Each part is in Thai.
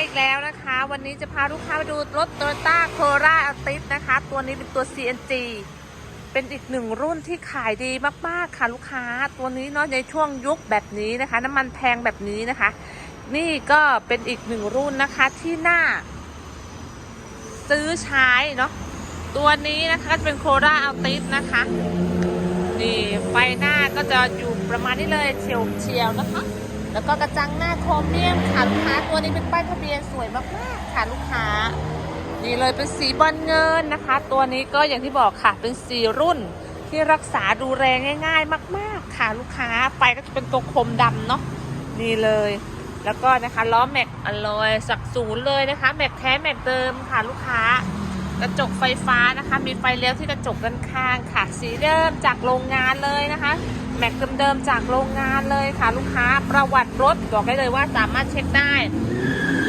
อีกแล้วนะคะ วันนี้จะพาลูกค้าไปดูรถ Toyota Corolla Altis นะคะ ตัวนี้เป็นตัว CNG เป็นอีกหนึ่งรุ่นที่ขายดีมากๆค่ะลูกค้า ตัวนี้เนาะในช่วงยุคแบบนี้นะคะ น้ำมันแพงแบบนี้นะคะ นี่ก็เป็นอีกหนึ่งรุ่นนะคะที่น่า ซื้อใช้เนาะตัวนี้นะคะจะเป็นโคราอัลติสนะคะนี่ไฟหน้าก็จะอยู่ประมาณนี้เลยเฉียวเฉียวนะคะ แล้วก็กระจังหน้าโครเมียมค่ะลูกค้าตัวนี้เป็นป้ายทะเบียนสวยมากๆค่ะลูกค้า นี่เลยเป็นสีบอลเงินนะคะ ตัวนี้ก็อย่างที่บอกค่ะเป็นสีรุ่นที่รักษาดูแลง่าย ๆ มากๆ ค่ะลูกค้าไฟก็จะเป็นตัวโคมดำเนาะนี่เลย แล้วก็นะคะล้อแม็กอลลอยสักศูนย์เลยนะคะแม็กแท้แม็กเดิมค่ะลูกค้ากระจกไฟฟ้านะคะ มีไฟเลี้ยวที่กระจกด้านข้างค่ะ สีเดิมจากโรงงานเลยนะคะ แม็กเดิมๆจากโรงงานเลยค่ะ ลูกค้าประวัติรถบอกได้เลยว่าสามารถเช็คได้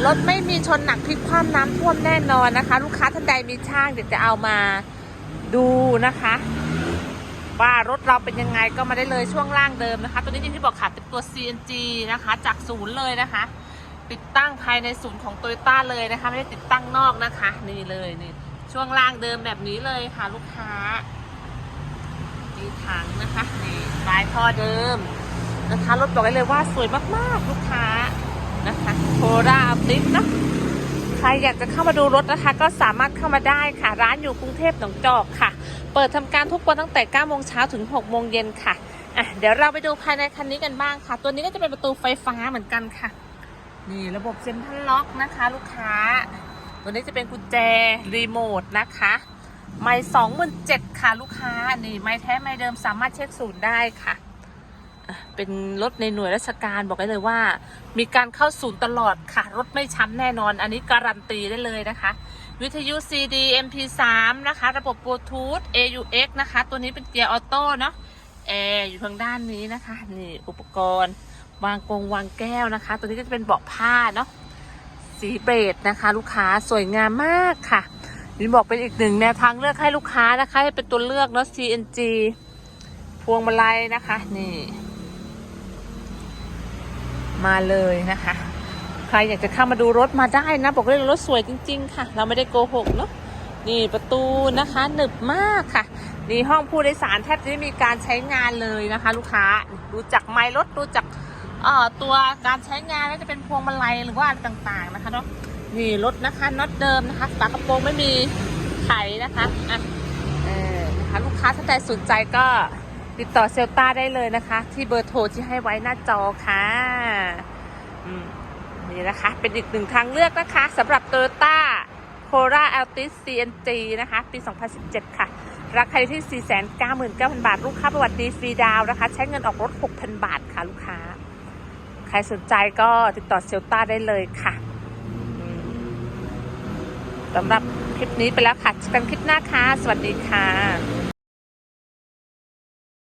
รถไม่มีชนหนักพลิกคว่ำน้ำท่วมแน่นอนนะคะ ลูกค้าท่านใดมีช่างเดี๋ยวจะเอามาดูนะคะว่ารถเราเป็นยังไงก็มาได้เลยช่วงล่างเดิมนะคะ ตัวนี้ที่บอกค่ะเป็นตัว CNG นะคะ จากศูนย์เลยนะคะ ติดตั้งภายในศูนย์ของโตโยต้าเลยนะคะ ไม่ได้ติดตั้งนอกนะคะ นี่เลยนี่ช่วงล่างเดิมแบบนี้เลยค่ะลูกค้า มีถังนะคะนี่ปลายท่อเดิมนะคะรถบอกได้เลยว่าสวยมากๆ ลูกค้านะคะโคราอัลติสเนะใครอยากจะเข้ามาดูรถนะคะ ก็สามารถเข้ามาได้ค่ะ ร้านอยู่กรุงเทพหนองจอกค่ะ เปิดทำการทุกวันตั้งแต่9โมงเช้าถึง6โมงเย็นค่ะอะ เดี๋ยวเราไปดูภายในคันนี้กันบ้างค่ะ ตัวนี้ก็จะเป็นประตูไฟฟ้าเหมือนกันค่ะ นี่ระบบเซ็นทรัลล็อกนะคะ ลูกค้า ตัวนี้จะเป็นกุญแจรีโมทนะคะ ไม่สองหมื่นเจ็ดค่ะลูกค้า นี่ไม่แท้ไม่เดิมสามารถเช็คศูนย์ได้ค่ะ เป็นรถในหน่วยราชการบอกได้เลยว่า มีการเข้าศูนย์ตลอดค่ะ รถไม่ช้ำแน่นอน อันนี้การันตีได้เลยนะคะ วิทยุ CD MP3 นะคะ ระบบบลูทูธ AUX นะคะ ตัวนี้เป็นเกียร์ออโต้เนาะแอร์อยู่ทางด้านนี้นะคะ นี่อุปกรณ์ วางกงวางแก้วนะคะ ตัวนี้ก็จะเป็นเบาะผ้าเนาะสีเบจนะคะ ลูกค้าสวยงามมากค่ะ นี่บอกเป็นอีกหนึ่งแนวทางเลือกให้ลูกค้านะคะ ให้เป็นตัวเลือกเนาะ CNG พวงมาลัยนะคะ นี่ มาเลยนะคะ ใครอยากจะเข้ามาดูรถมาได้นะ บอกเลยรถสวยจริง ๆ ค่ะ เราไม่ได้โกหกเนาะนี่ประตูนะคะหนึบมากค่ะ นี่ห้องผู้โดยสารแทบจะไม่มีการใช้งานเลยนะคะ ลูกค้าดูจากไมล์รถดูจากเอ่อตัวการใช้งานแล้วจะเป็นพวงมาลัยหรือว่าอะไรต่างๆนะคะเนาะ นี่รถนะคะน็อตเดิมนะคะฝากระโปรงไม่มีไขนะคะอะเออนะคะลูกค้าท่านใดสนใจก็ติดต่อเซลต้าได้เลยนะคะ ที่เบอร์โทรที่ให้ไว้หน้าจอค่ะอืมนี่นะคะ เป็นอีกหนึ่งทางเลือกนะคะสำหรับ Toyota Corolla Altis CNG นะคะ ปี 2017 ค่ะ ราคาที่ 499,000 บาท ลูกค้าประวัติดีฟรีดาวนะคะ ใช้เงินออกรถ 6,000 บาทค่ะ ลูกค้า ใครสนใจก็ติดต่อเซลต้าได้เลยค่ะ สำหรับคลิปนี้ไปแล้วค่ะเจอกันคลิปหน้าค่ะ สวัสดีค่ะ